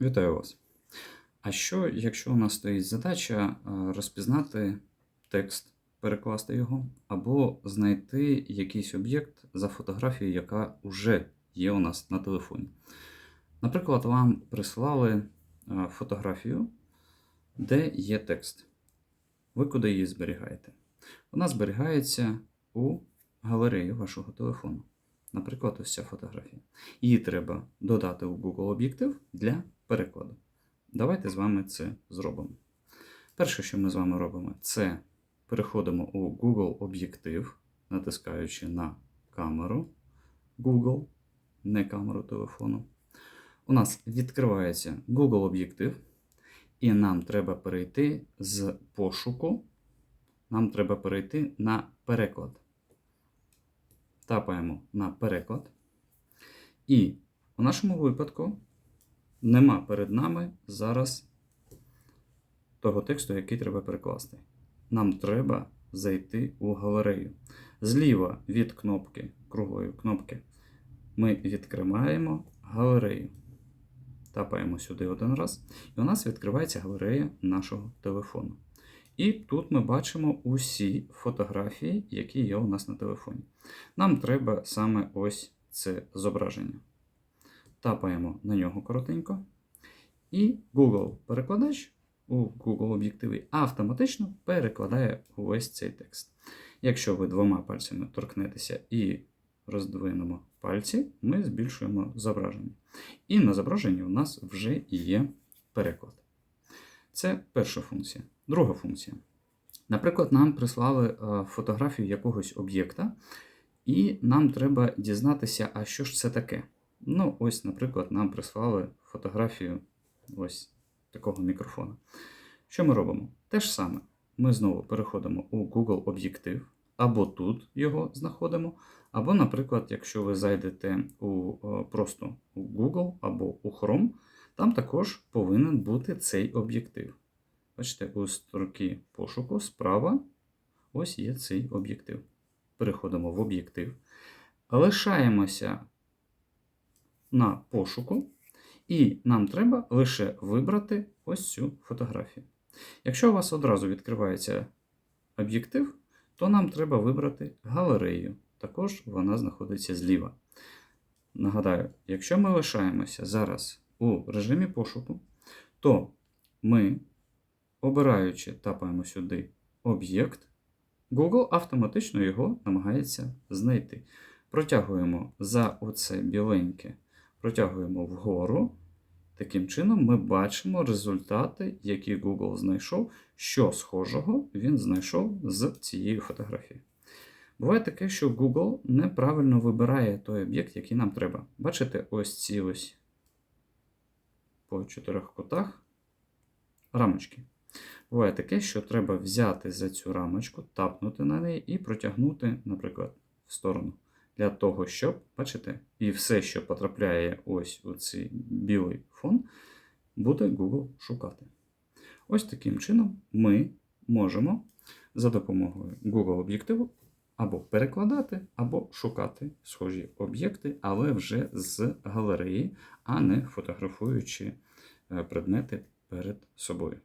Вітаю вас. А що, якщо у нас стоїть задача е, розпізнати текст, перекласти його, або знайти якийсь об'єкт за фотографією, яка вже є у нас на телефоні? Наприклад, вам прислали е, фотографію, де є текст. Ви куди її зберігаєте? Вона зберігається у галереї вашого телефону. Наприклад, ось ця фотографія. Її треба додати у Google об'єктив для перекладу. Давайте з вами це зробимо. Перше, що ми з вами робимо, це переходимо у Google об'єктив, натискаючи на камеру Google, не камеру телефону. У нас відкривається Google об'єктив, і нам треба перейти з пошуку. Нам треба перейти на переклад. Тапаємо на переклад. І у нашому випадку нема перед нами зараз того тексту, який треба перекласти. Нам треба зайти у галерею. Зліва від кнопки, круглої кнопки, ми відкриваємо галерею. Тапаємо сюди один раз, і у нас відкривається галерея нашого телефону. І тут ми бачимо усі фотографії, які є у нас на телефоні. Нам треба саме ось це зображення. Тапаємо на нього коротенько. І Google-перекладач у Google об'єктиві автоматично перекладає увесь цей текст. Якщо ви двома пальцями торкнетеся і роздвинемо пальці, ми збільшуємо зображення. І на зображенні у нас вже є переклад. Це перша функція. Друга функція. Наприклад, нам прислали е, фотографію якогось об'єкта, і нам треба дізнатися, а що ж це таке. Ну, ось, наприклад, нам прислали фотографію ось такого мікрофона. Що ми робимо? Те ж саме. Ми знову переходимо у Google об'єктив, або тут його знаходимо, або, наприклад, якщо ви зайдете у, е, просто у Google або у Chrome, там також повинен бути цей об'єктив. Бачите, у строки пошуку справа ось є цей об'єктив. Переходимо в об'єктив. Лишаємося на пошуку, і нам треба лише вибрати ось цю фотографію. Якщо у вас одразу відкривається об'єктив, то нам треба вибрати галерею. Також вона знаходиться зліва. Нагадаю, якщо ми лишаємося зараз у режимі пошуку, то ми, обираючи, тапаємо сюди об'єкт, Google автоматично його намагається знайти. Протягуємо за оце біленьке, протягуємо вгору. Таким чином, ми бачимо результати, які Google знайшов, що схожого він знайшов з цієї фотографії. Буває таке, що Google неправильно вибирає той об'єкт, який нам треба. Бачите, ось ці ось по чотирьох кутах рамочки. Буває таке, що треба взяти за цю рамочку, тапнути на неї і протягнути, наприклад, в сторону. Для того, щоб, бачите, і все, що потрапляє ось у цей білий фон, буде Google шукати. Ось таким чином ми можемо за допомогою Google об'єктиву або перекладати, або шукати схожі об'єкти, але вже з галереї, а не фотографуючи е, предмети перед собою.